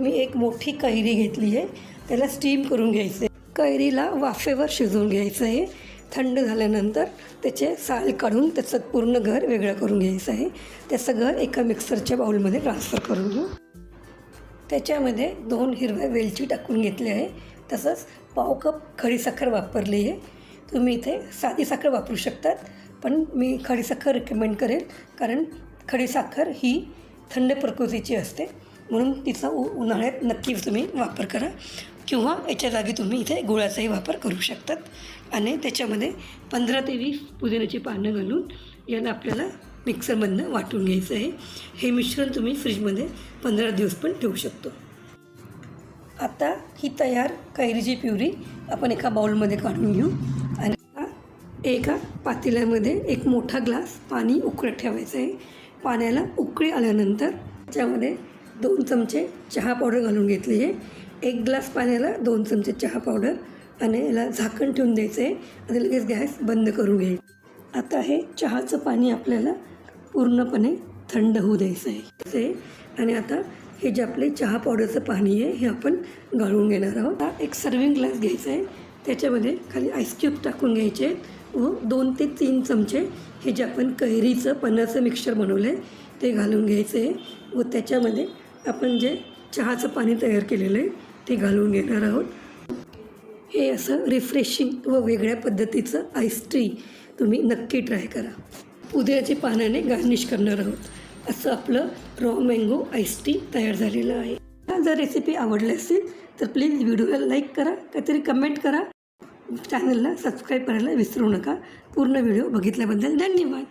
मी एक मोठी कैरी घेतली आहे. त्याला स्टीम करून घ्यायचं आहे कैरीला वाफेवर शिजवून घ्यायचं आहे थंड झाल्यानंतर त्याचे साल काढून त्याचं पूर्ण घर वेगळं करून घ्यायचं आहे. त्याचं घर एका मिक्सरच्या बाउलमध्ये ट्रान्सफर करून घेऊ. त्याच्यामध्ये दोन हिरव्या वेलची टाकून घेतली आहे. तसंच पाव कप खडीसाखर वापरली आहे. तुम्ही इथे साधी साखर वापरू शकतात पण मी खडीसाखर रिकमेंड करेल कारण खडीसाखर ही थंड प्रकृतीची असते. म्हणून तिचा उ उन्हाळ्यात नक्कीच तुम्ही वापर करा. किंवा याच्या जागी तुम्ही इथे गुळाचाही वापर करू शकतात. आणि त्याच्यामध्ये पंधरा ते वीस पुदिन्याची पानं घालून याला आपल्याला मिक्सरमधनं वाटून घ्यायचं आहे. हे मिश्रण तुम्ही फ्रीजमध्ये पंधरा दिवस पण ठेवू शकतो. आता ही तयार कैरीची प्युरी आपण एका बाउलमध्ये काढून घेऊ. आणि एका पातेल्यामध्ये एक मोठा ग्लास पाणी उकळत ठेवायचं आहे. पाण्याला उकळी आल्यानंतर त्याच्यामध्ये दोन चमचे चहा पावडर घालून घेतली आहे. एक ग्लास पाण्याला दोन चमचे चहा पावडर आणि याला झाकण ठेवून द्यायचं आहे आणि लगेच गॅस बंद करून घ्यायचं. आता हे चहाचं पाणी आपल्याला पूर्णपणे थंड होऊ द्यायचं आहे ते आणि आता हे जे आपले चहा पावडरचं पाणी आहे हे आपण गाळून घेणार आहोत. आता एक सर्विंग ग्लास घ्यायचा आहे त्याच्यामध्ये खाली आईस्क्यूब टाकून घ्यायचे आहेत. व दोन ते तीन चमचे हे जे आपण कैरीचं पन्नाचं मिक्सचर बनवलं आहे ते घालून घ्यायचं आहे व त्याच्यामध्ये आपण जे चहाचं पाणी तयार केलेलं आहे ते घालून घेणार आहोत. हे असं रिफ्रेशिंग व वेगळ्या पद्धतीचं आईस टी तुम्ही नक्की ट्राय करा. उद्याचे पानाने गार्निश करणार आहोत. असं आपलं रॉ मँगो आईस टी तयार झालेलं आहे. जर रेसिपी आवडली असेल तर प्लीज व्हिडिओला लाईक करा काहीतरी कमेंट करा. चॅनलला सबस्क्राईब करायला विसरू नका. पूर्ण व्हिडिओ बघितल्याबद्दल धन्यवाद.